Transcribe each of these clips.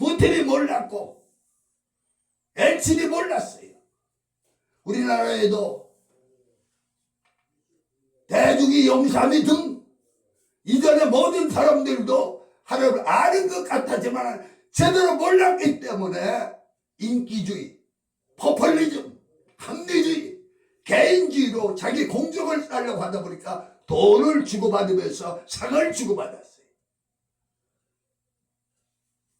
부템이 몰랐고 엘친이 몰랐어요. 우리나라에도 대중이 용삼이 등 이전에 모든 사람들도 하나님을 아는 것 같았지만 제대로 몰랐기 때문에 인기주의, 포퓰리즘, 합리주의, 개인주의로 자기 공적을 쌓려고 하다 보니까 돈을 주고받으면서 상을 주고받았어요.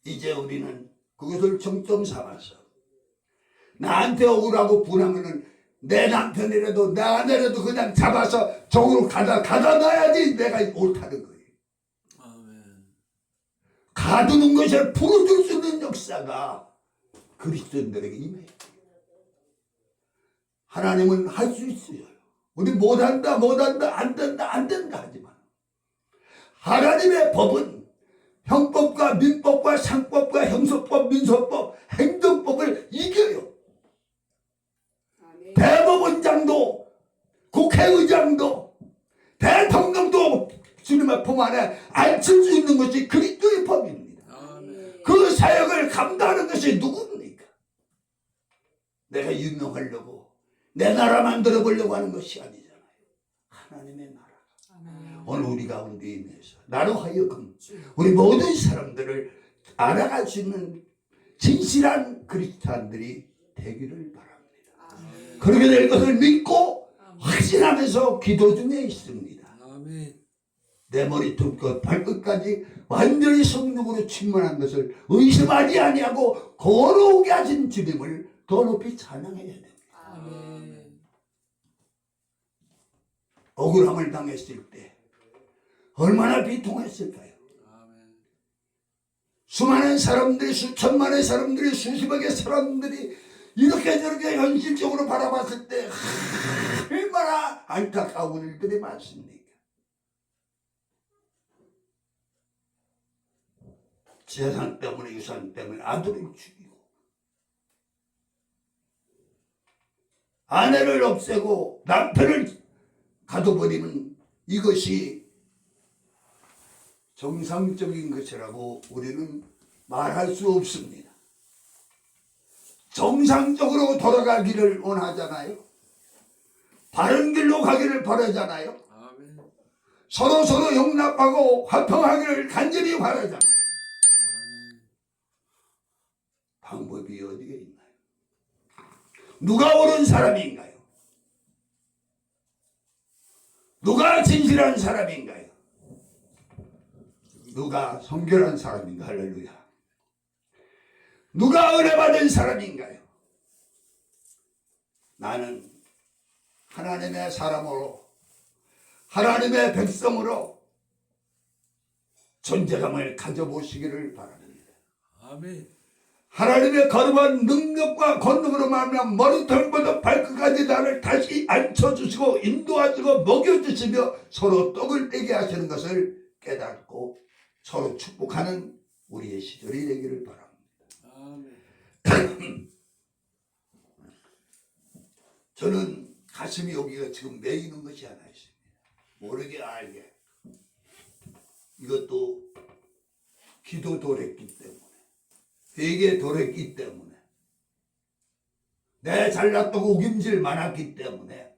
이제 우리는 그것을 정점 삼아서 나한테 억울하고 분하면은 내 남편이라도 내 아내라도 그냥 잡아서 저으로 가다 가다 놔야지 내가 옳다는 거예요. 아멘. 가두는 것을 풀어줄 수 있는 역사가 그리스도인들에게 임해요. 하나님은 할 수 있어요. 우리 못한다, 못한다, 안 된다, 안 된다 하지만 하나님의 법은 형법과 민법과 상법과 형소법, 민소법, 행정법을 이겨요. 대법원장도 국회의장도 대통령도 주님의 품 안에 앉힐 수 있는 것이 그리스도의 법입니다. 그 사역을 감당하는 것이 누굽니까? 내가 유명하려고 내 나라 만들어 보려고 하는 것이 아니잖아요. 하나님의 나라. 오늘 우리 가운데 임해서 나로 하여금 우리 모든 사람들을 알아갈 수 있는 진실한 그리스도인들이 되기를 바랍니다. 아멘. 그렇게 될 것을 믿고 아멘. 확신하면서 기도 중에 있습니다. 아멘. 내 머리부터 발끝까지 완전히 성령으로 충만한 것을 의심하지 아니하고 거룩하게 하신 주님을 더 높이 찬양해야 됩니다. 아멘. 억울함을 당했을 때 얼마나 비통했을까요? 수많은 사람들이 수천만의 사람들이 수십억의 사람들이 이렇게 저렇게 현실적으로 바라봤을 때 얼마나 안타까운 일들이 많습니까? 재산 때문에 유산 때문에 아들을 죽이고 아내를 없애고 남편을 가둬버리는 이것이 정상적인 것이라고 우리는 말할 수 없습니다. 정상적으로 돌아가기를 원하잖아요. 바른 길로 가기를 바라잖아요. 서로 서로 용납하고 화평하기를 간절히 바라잖아요. 방법이 어디에 있나요? 누가 옳은 사람인가요? 누가 진실한 사람인가요? 누가 성결한 사람인가? 할렐루야. 누가 은혜 받은 사람인가요? 나는 하나님의 사람으로 하나님의 백성으로 존재감을 가져보시기를 바랍니다. 아멘. 하나님의 거룩한 능력과 권능으로 말하면 머리털부터 발끝까지 나를 다시 앉혀주시고 인도하시고 먹여주시며 서로 떡을 떼게 하시는 것을 깨닫고 서로 축복하는 우리의 시절이 되기를 바랍니다. 저는 가슴이 여기가 지금 메이는 것이 하나 있습니다. 모르게 알게. 이것도 기도 도랬기 때문에, 회개 도랬기 때문에, 내 잘났다고 우김질 많았기 때문에,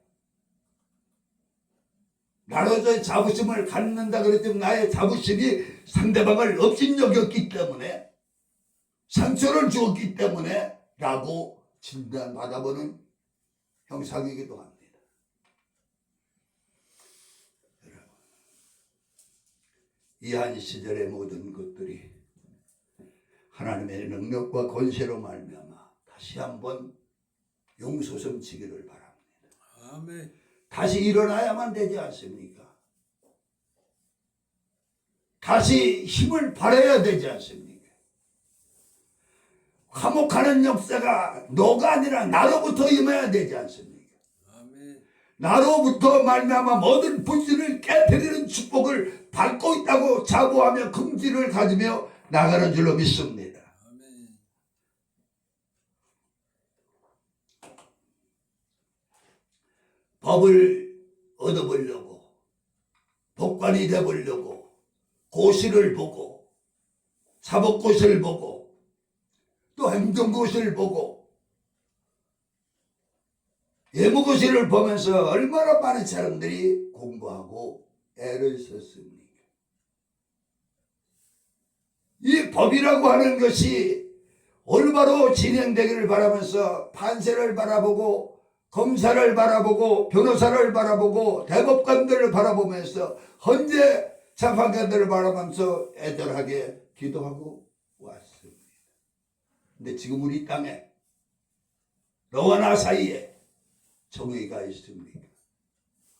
나로서의 자부심을 갖는다 그랬지만 나의 자부심이 상대방을 업신여겼기 때문에, 상처를 주었기 때문에, 라고 진단받아보는 형상이기도 합니다. 여러분, 이 한 시절의 모든 것들이 하나님의 능력과 권세로 말미암아 다시 한번 용서섬치기를 바랍니다. 아멘. 다시 일어나야만 되지 않습니까? 다시 힘을 발해야 되지 않습니까? 화목하는 역사가 너가 아니라 나로부터 임해야 되지 않습니까? 아멘. 나로부터 말미암아 모든 불신을 깨뜨리는 축복을 받고 있다고 자부하며 긍지를 가지며 나가는 줄로 믿습니다. 아멘. 법을 얻어보려고 법관이 되보려고 고시를 보고 사법고시를 보고 행정고시를 보고 예무고시를 보면서 얼마나 많은 사람들이 공부하고 애를 썼습니까? 이 법이라고 하는 것이 올바로 진행되기를 바라면서 판세를 바라보고 검사를 바라보고 변호사를 바라보고 대법관들을 바라보면서 헌재 재판관들을 바라보면서 애절하게 기도하고 왔습니다. 근데 지금 우리 땅에 너와 나 사이에 정의가 있습니까?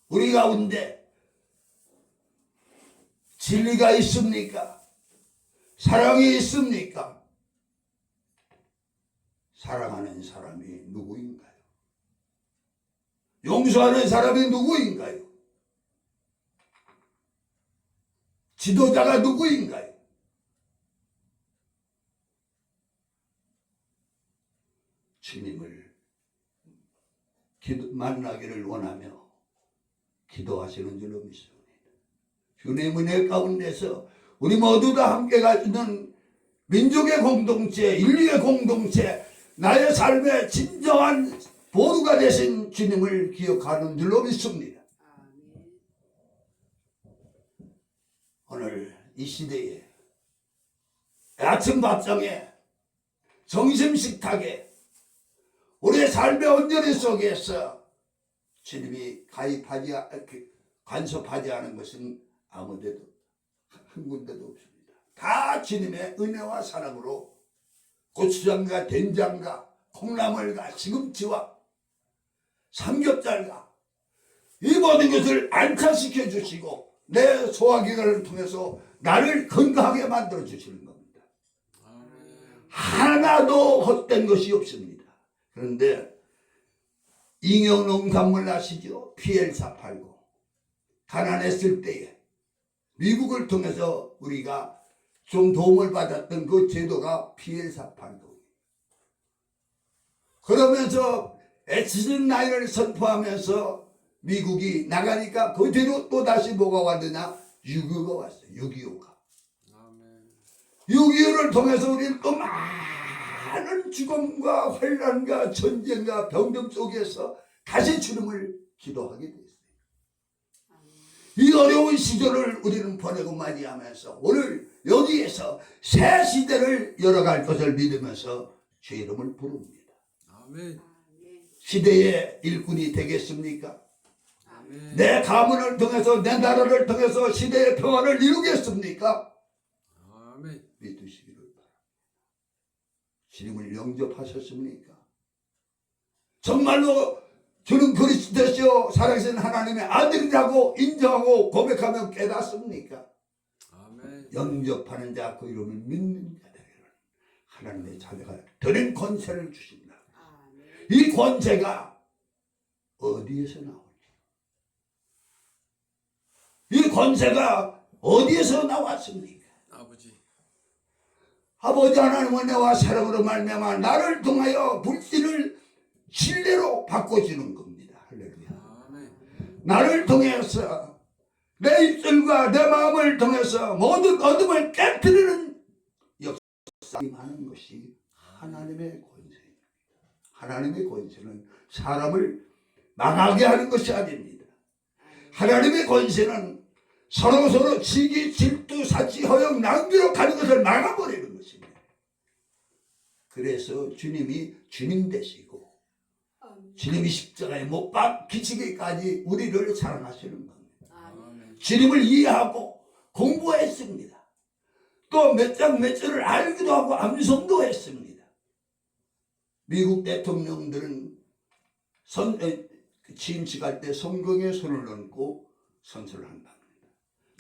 우리 가운데 진리가 있습니까? 사랑이 있습니까? 사랑하는 사람이 누구인가요? 용서하는 사람이 누구인가요? 지도자가 누구인가요? 주님을 기도, 만나기를 원하며 기도하시는 줄로 믿습니다. 주님의 은혜 가운데서 우리 모두 다 함께 가지는 민족의 공동체, 인류의 공동체, 나의 삶의 진정한 보루가 되신 주님을 기억하는 줄로 믿습니다. 오늘 이 시대에 아침 밥상에 정심 식탁에 우리의 삶의 온전히 속에서 주님이 가입하지 않- 그 간섭하지 않은 것은 아무데도 한 군데도 없습니다. 다 주님의 은혜와 사랑으로 고추장과 된장과 콩나물과 시금치와 삼겹살과 이 모든 것을 안착시켜 주시고 내 소화기관을 통해서 나를 건강하게 만들어 주시는 겁니다. 하나도 헛된 것이 없습니다. 그런데 잉여 농산물 아시죠? PL489 가난했을 때에 미국을 통해서 우리가 좀 도움을 받았던 그 제도가 PL489 그러면서 애치는 나이를 선포하면서 미국이 나가니까 그 뒤로 또 다시 뭐가 왔느냐 6.25가 왔어요 6.25가 아멘. 6.25를 통해서 우리는 또 많은 죽음과 환란과 전쟁과 병든 속에서 다시 주님을 기도하게 됐어요. 이 어려운 시절을 우리는 보내고 맞이하면서 오늘 여기에서 새 시대를 열어갈 것을 믿으면서 주 이름을 부릅니다. 아멘. 시대의 일꾼이 되겠습니까? 아멘. 내 가문을 통해서 내 나라를 통해서 시대의 평화를 이루겠습니까? 아멘. 믿으시기를 바랍니다. 주님을 영접하셨습니까? 정말로 주는 그리스도시요 살아계신 하나님의 아들이라고 인정하고 고백하며 깨닫습니까? 아멘. 영접하는 자 그 이름을 믿는 자들에게는 하나님의 자녀가 되는 권세를 주신다. 이 권세가 어디에서 나올지 이 권세가 어디에서 나왔습니까? 아버지. 아버지 하나님 은혜와 사랑으로 말미암아 나를 통하여 불신을 신뢰로 바꿔주는 겁니다. 할렐루야. 아멘. 나를 통해서 내 입술과 내 마음을 통해서 모든 어둠을 깨뜨리는 역사를 하는 것이 하나님의 권세입니다. 하나님의 권세는 사람을 망하게 하는 것이 아닙니다. 하나님의 권세는 서로 서로 시기, 질투, 사치, 허영, 낭비로 가는 것을 막아버리는 것입니다. 그래서 주님이 주님 되시고 주님이 십자가에 못 박히시기까지 우리를 사랑하시는 겁니다. 주님을 이해하고 공부했습니다. 또 몇 장 몇 절을 알기도 하고 암송도 했습니다. 미국 대통령들은 선, 에, 그때 성경에 손을 얹고 선서를 한답니다.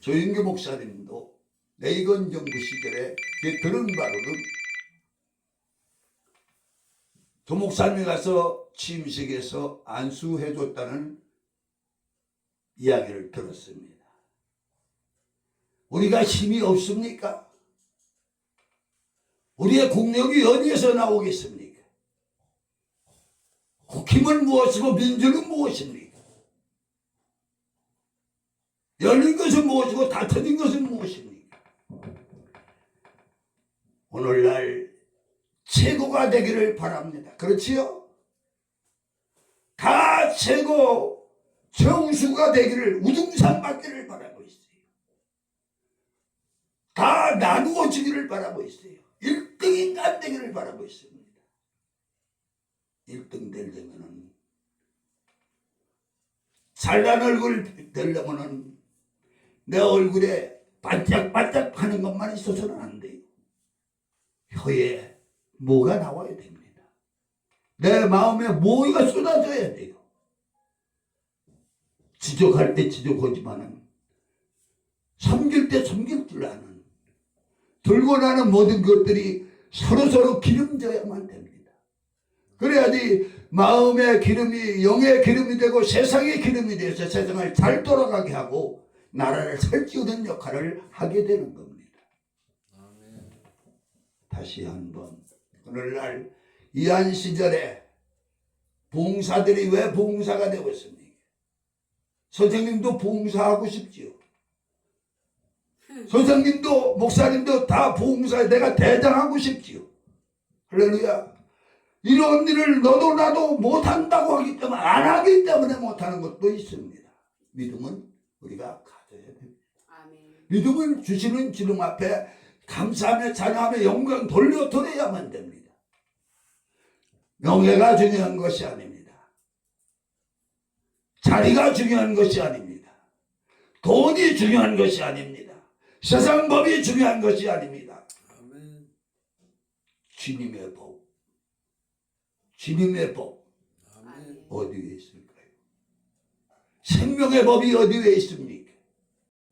조영규 목사님도 레이건 정부 시절에 제 들은 바로는 조 목사님이 가서 취임식에서 안수해줬다는 이야기를 들었습니다. 우리가 힘이 없습니까? 우리의 국력이 어디에서 나오겠습니까? 국힘은 무엇이고 민주는 무엇입니까? 열린 것은 무엇이고 다 터진 것은 무엇입니까? 오늘날 최고가 되기를 바랍니다. 그렇지요? 다 최고 정수가 되기를 우등산 받기를 바라고 있어요. 다 나누어지기를 바라고 있어요. 1등인 안 되기를 바라고 있습니다. 1등 되려면은 잘난 얼굴 되려면은 내 얼굴에 반짝반짝 하는 것만 있어서는 안 돼요. 혀에 뭐가 나와야 됩니다. 내 마음에 뭐가 쏟아져야 돼요. 지적할 때 지적하지만은 섬길 때 섬길 줄 아는 들고 나는 모든 것들이 서로서로 기름져야만 됩니다. 그래야지 마음의 기름이 영의 기름이 되고 세상의 기름이 되어서 세상을 잘 돌아가게 하고 나라를 살찌우는 역할을 하게 되는 겁니다. 다시 한번 오늘날 이한 시절에 봉사들이 왜 봉사가 되고 있습니까? 선생님도 봉사하고 싶지요. 선생님도 목사님도 다 봉사에 내가 대장하고 싶지요. 할렐루야. 이런 일을 너도 나도 못한다고 하기 때문에 안 하기 때문에 못하는 것도 있습니다. 믿음은 우리가 가져야 됩니다. 믿음을 주시는 주님 앞에 감사하며 찬양하며 영광 돌려 드려야만 됩니다. 명예가 중요한 것이 아닙니다. 자리가 중요한 것이 아닙니다. 돈이 중요한 것이 아닙니다. 세상 법이 중요한 것이 아닙니다. 아멘. 주님의 법. 주님의 법. 어디에 있을까요? 생명의 법이 어디에 있습니까?